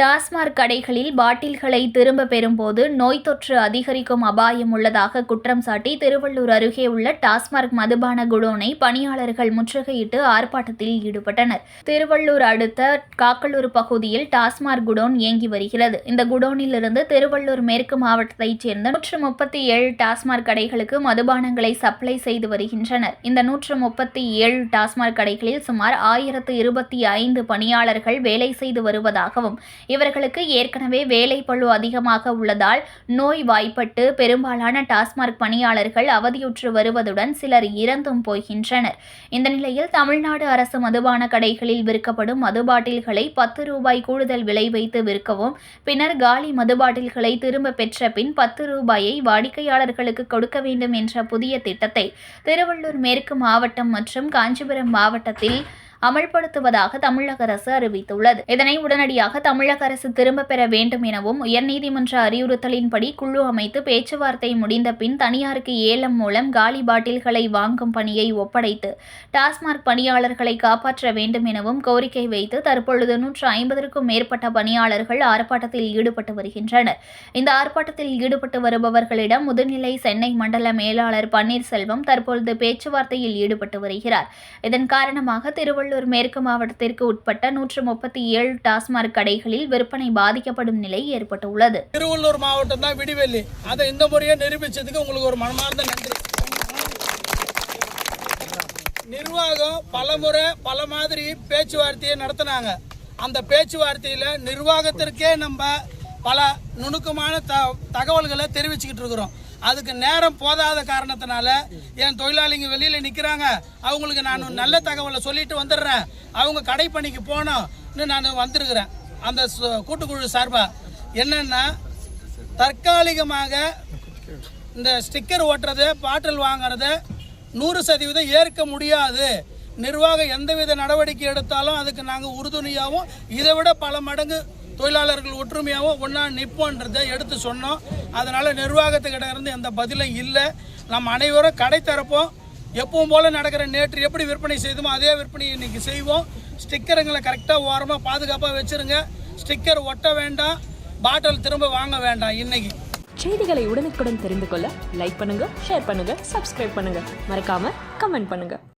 டாஸ்மாக் கடைகளில் பாட்டில்களை திரும்ப பெறும்போது நோய் தொற்று அதிகரிக்கும் அபாயம் உள்ளதாக குற்றம் சாட்டி திருவள்ளூர் அருகே உள்ள டாஸ்மாக் மதுபான குடோனை பணியாளர்கள் முற்றுகையிட்டு ஆர்ப்பாட்டத்தில் ஈடுபட்டனர். திருவள்ளூர் அடுத்த காக்கலூர் பகுதியில் டாஸ்மாக் குடோன் இயங்கி வருகிறது. இந்த குடோனில் இருந்து திருவள்ளூர் மேற்கு மாவட்டத்தைச் சேர்ந்த நூற்று முப்பத்தி ஏழு டாஸ்மாக் கடைகளுக்கு மதுபானங்களை சப்ளை செய்து வருகின்றனர். இந்த நூற்று முப்பத்தி ஏழு டாஸ்மாக் கடைகளில் சுமார் ஆயிரத்து இருபத்தி ஐந்து பணியாளர்கள் வேலை செய்து வருவதாகவும் இவர்களுக்கு ஏற்கனவே வேலை பழு அதிகமாக உள்ளதால் நோய் வாய்ப்பட்டு பெரும்பாலான டாஸ்மாக் பணியாளர்கள் அவதியுற்று வருவதுடன் சிலர் இறந்தும் போகின்றனர். இந்த நிலையில் தமிழ்நாடு அரசு மதுபான கடைகளில் விற்கப்படும் மது பாட்டில்களை பத்து ரூபாய் கூடுதல் விலை வைத்து விற்கவும் பின்னர் காலி மது பாட்டில்களை திரும்ப பெற்ற பின் பத்து ரூபாயை வாடிக்கையாளர்களுக்கு கொடுக்க வேண்டும் என்ற புதிய திட்டத்தை திருவள்ளூர் மேற்கு மாவட்டம் மற்றும் காஞ்சிபுரம் மாவட்டத்தில் அமல்படுத்துவதாக தமிழக அரசு அறிவித்துள்ளது. இதனை உடனடியாக தமிழக அரசு திரும்ப பெற வேண்டும் எனவும் உயர்நீதிமன்ற அறிவுறுத்தலின்படி குழு அமைத்து பேச்சுவார்த்தை முடிந்த பின் தனியாருக்கு ஏலம் மூலம் காலி பாட்டில்களை வாங்கும் பணியை ஒப்படைத்து டாஸ்மாக் பணியாளர்களை காப்பாற்ற வேண்டும் எனவும் கோரிக்கை வைத்து தற்பொழுது நூற்று ஐம்பதற்கும் மேற்பட்ட பணியாளர்கள் ஆர்ப்பாட்டத்தில் ஈடுபட்டு வருகின்றனர். இந்த ஆர்ப்பாட்டத்தில் ஈடுபட்டு வருபவர்களிடம் முதுநிலை சென்னை மண்டல மேலாளர் பன்னீர்செல்வம் தற்பொழுது பேச்சுவார்த்தையில் ஈடுபட்டு வருகிறார். இதன் காரணமாக திருவள்ளூர் மேற்கு மாவட்டத்திற்கு உட்பட்ட நூற்று முப்பத்தி ஏழு டாஸ்மாக் கடைகளில் விற்பனை பாதிக்கப்படும் நிலை ஏற்பட்டுள்ளது. திருவள்ளூர் மாவட்டம் தான் விடிவெள்ளி. அதை இந்த முறையை நிரூபிச்சதுக்கு உங்களுக்கு ஒரு மனமார்ந்த நன்றி. நிர்வாகம் பலமுறை பல மாதிரி பேச்சுவார்த்தையை நடத்தினாங்க. அந்த பேச்சுவார்த்தையில் நிர்வாகத்திற்கே நம்ம பல நுணுக்கமான த தகவல்களை தெரிவிச்சுக்கிட்டு இருக்கிறோம். அதுக்கு நேரம் போதாத காரணத்தினால என் தொழிலாளிங்க வெளியில் நிற்கிறாங்க அவங்களுக்கு நான் நல்ல தகவலை சொல்லிட்டு வந்துடுறேன். அவங்க கடைப்பணிக்கு போனோம்னு நான் வந்திருக்கிறேன். அந்த சு- கூட்டுக்குழு சார்பாக என்னென்னா தற்காலிகமாக இந்த ஸ்டிக்கர் ஓட்டுறது பாட்டில் வாங்குறது நூறு சதவீதம் ஏற்க முடியாது. நிர்வாகம் எந்தவித நடவடிக்கை எடுத்தாலும் அதுக்கு நாங்கள் உறுதுணையாகவும் இதை விட பல மடங்கு தொழிலாளர்கள் ஒற்றுமையாகவும் ஒன்றா நிற்போன்றதை எடுத்து சொன்னோம். அதனால் நிர்வாகத்துக்கிட்ட இருந்து எந்த பதிலும் இல்லை. நம்ம அனைவரும் கடை திறப்போம். எப்பவும் போல் நடக்கிற நேற்று எப்படி விற்பனை செய்தோமோ அதே விற்பனை இன்னைக்கு செய்வோம். ஸ்டிக்கருங்களை கரெக்டாக ஓரமாக பாதுகாப்பாக வச்சுருங்க. ஸ்டிக்கர் ஒட்ட வேண்டாம். பாட்டில் திரும்ப வாங்க வேண்டாம் இன்னைக்கு. செய்திகளை உடனுக்குடன் தெரிந்து கொள்ள லைக் பண்ணுங்க ஷேர் பண்ணுங்க சப்ஸ்கிரைப் பண்ணுங்க. மறக்காம கமெண்ட் பண்ணுங்க.